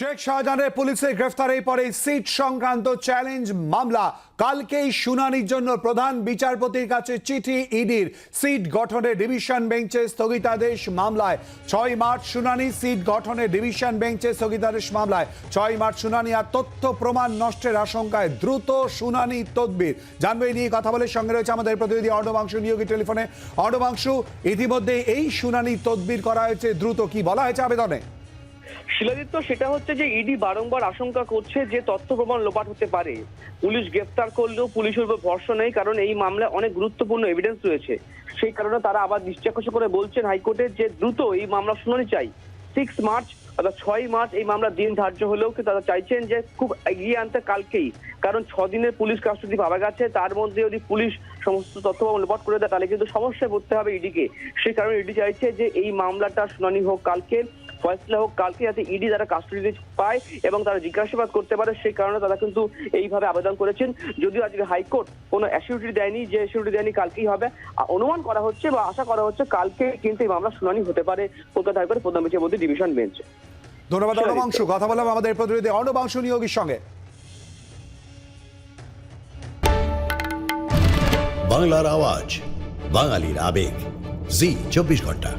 শেখ শাহজাহানের পুলিশের গ্রেফতারের পরে সিট সংক্রান্ত চ্যালেঞ্জ মামলা। কালকেই শুনানির জন্য প্রধান বিচারপতির কাছে চিঠি, ইডির সিট গঠনের ডিভিশন বেঞ্চে স্থগিতাদেশ মামলায়। ছয় মার্চ শুনানি, সিট গঠনের ডিভিশন বেঞ্চে স্থগিতাদেশ মামলায়। ছয় মার্চ শুনানি আর তথ্য প্রমাণ নষ্টের আশঙ্কায় দ্রুত শুনানি তদবির। জানবে নিয়ে কথা বলে সঙ্গে রয়েছে আমাদের প্রতিনিধি অর্ণবাংশু নিয়োগী টেলিফোনে। অর্ণবাংশু ইতিমধ্যে এই শুনানি তদবির করা হয়েছে। দ্রুত কি বলা হয়েছে আবেদনে? শিলাদিত্য, সেটা হচ্ছে যে ইডি বারংবার আশঙ্কা করছে যে তথ্য প্রমাণ লোপাট হতে পারে। পুলিশ গ্রেফতার করলেও পুলিশের উপর ভরসা নেই, কারণ এই মামলায় অনেক গুরুত্বপূর্ণ এভিডেন্স রয়েছে। সেই কারণে তারা আবার দৃষ্টি করে বলছেন হাইকোর্টে যে দ্রুত এই মামলা শুনানি চাই। সিক্স মার্চ অর্থাৎ ছয় মার্চ এই মামলার দিন ধার্য হলেও কি তারা চাইছেন যে খুব এগিয়ে আনতে কালকেই। কারণ ছ দিনের পুলিশ কাস্টডি পাওয়া গেছে, তার মধ্যে যদি পুলিশ সমস্ত তথ্য লোপাট করে দেয়, তাহলে কিন্তু সমস্যায় পড়তে হবে ইডিকে। সেই কারণে ইডি চাইছে যে এই মামলাটা শুনানি হোক কালকে। ফয়সলা হোক কালকে যাতে ইডি তারা কাস্টডিতে পায় এবং তারা জিজ্ঞাসাবাদ করতে পারে সেই কারণে তারা কিন্তু এইভাবে আবেদন করেছেন। যদিও আজকে হাইকোর্ট কোনো অ্যাসিউরিটি দেয়নি যে অ্যাসিউরিটি দেয়নি কালকেই হবে। অনুমান করা হচ্ছে বা আশা করা হচ্ছে কালকে কিন্তু এই মামলা শুনানি হতে পারে কলকাতা হাইকোর্টের প্রধান বিচারপতি ডিভিশন বেঞ্চে ধন্যবাদ অর্ণবাংশু কথা বললাম আমাদের প্রতিনিধি অর্ণবাংশু নিয়োগীর সঙ্গে। বাংলার আওয়াজ বাঙালির আবেগ। জি চব্বিশ ঘণ্টা।